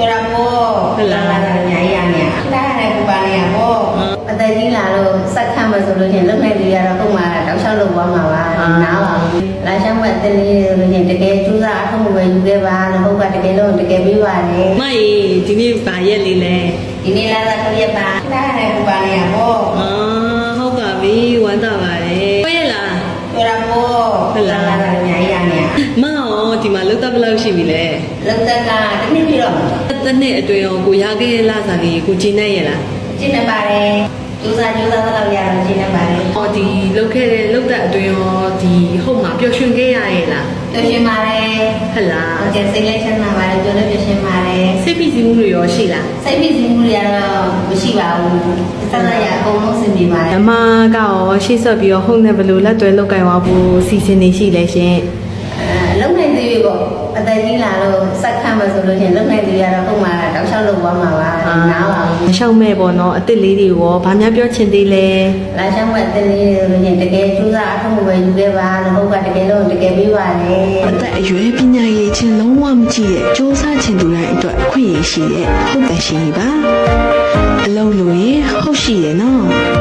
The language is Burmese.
ပြောတာပေါ့ဟုတ်လားလာတာညာကြီးရနေလာတယ်ပူပါနေရပေါ့ဟမ်အသက်ကြီးလာလို့စက်ခတ်မှဆိုလို့ချင်းလုံနေသေးရတော့ပုံမှန်တောက်လျှောက်လုပ်သွားမှာပါနားပါဘူးလာရှမ်းမအသက်လေးဆိုလို့ချင်းတကယ်ကျူးစားအထုံးပဲယူခဲ့ပါလို့ဟုတ်ကတကယ်လို့တကယ်ပြီးပါတယ်မရေဒီနေ့ပါရက်လေးလဲဒီနေ့လာတာကိုရပါလာတယ်ပူပါနေရပေါ့အာဟုတ်ပါပြီဝမ်းသာပါတယ်ကိုရက်လားပြောတာပေါ့ဟုတ်လား လာတာညာကြီးရနေ မအောင်ဒီမှာ လောက်တော့ဘယ်လောက်ရှိပြီလဲလုံတက်ကတနည်းပြီးတော့တစ်နှစ်အတွင်းရောကိုရခဲ့တဲ့လစာလေးကိုကျင်းနေရလားကျင်းနေပါတယ်ကျူးစားကျူးစားတော့ရတော့ကျင်းနေပါတယ်ဟောဒီလောက်ခဲ့တဲ့လောက်တဲ့အတွင်းရောဒီဟုတ်မှာပျော်ရွှင်ခဲ့ရရဲ့လားပြောရှင်ပါတယ်ဟတ်လားဟုတ်ကဲ့စိတ်လေးချမ်းသာပါတယ်ပြောလို့ပြောရှင်ပါတယ်စိတ်ဖိစီးမှုတွေရောရှိလားစိတ်ဖိစီးမှုတွေကတော့မရှိပါဘူးစသရအကုန်လုံးစင်ပြေပါတယ်အမကရောရှေ့ဆက်ပြီးတော့ဟုတ်နေဘယ်လိုလက်တွဲလောက်ကင်သွားဖို့စီစဉ်နေရှိလဲရှင်အဲ လုံနိုင်သေးပြီပေါ့အသက်ကြီးလာလို့စက်ခတ်မှဆိုလို့ချင်းလုံနိုင်သေးရတော့ပုံမှန်တောက်လျှောက်လုပ်သွားမှာပါနားပါဘူးရှောက်မဲ့ပေါ့နော်အစ်စ်လေးတွေရောဘာများပြောချင်သေးလဲလာရှမ်းမအသက်လေးဆိုလို့ချင်းတကယ်ကျူးစားအထုံးပဲယူခဲ့ပါလို့ဟုတ်ကတကယ်လို့တကယ်ပြီးပါတယ်အသက်အရွယ်ပညာရေးချင်းလုံးဝမကြည့်တဲ့စ조사ချင်သူတိုင်းအတွက်အခွင့်အရေးရှိတဲ့ဟုတ်တယ်ရှင်ကြီးပါအလုံးလို့ရေဟုတ်ရှိရဲ့နော်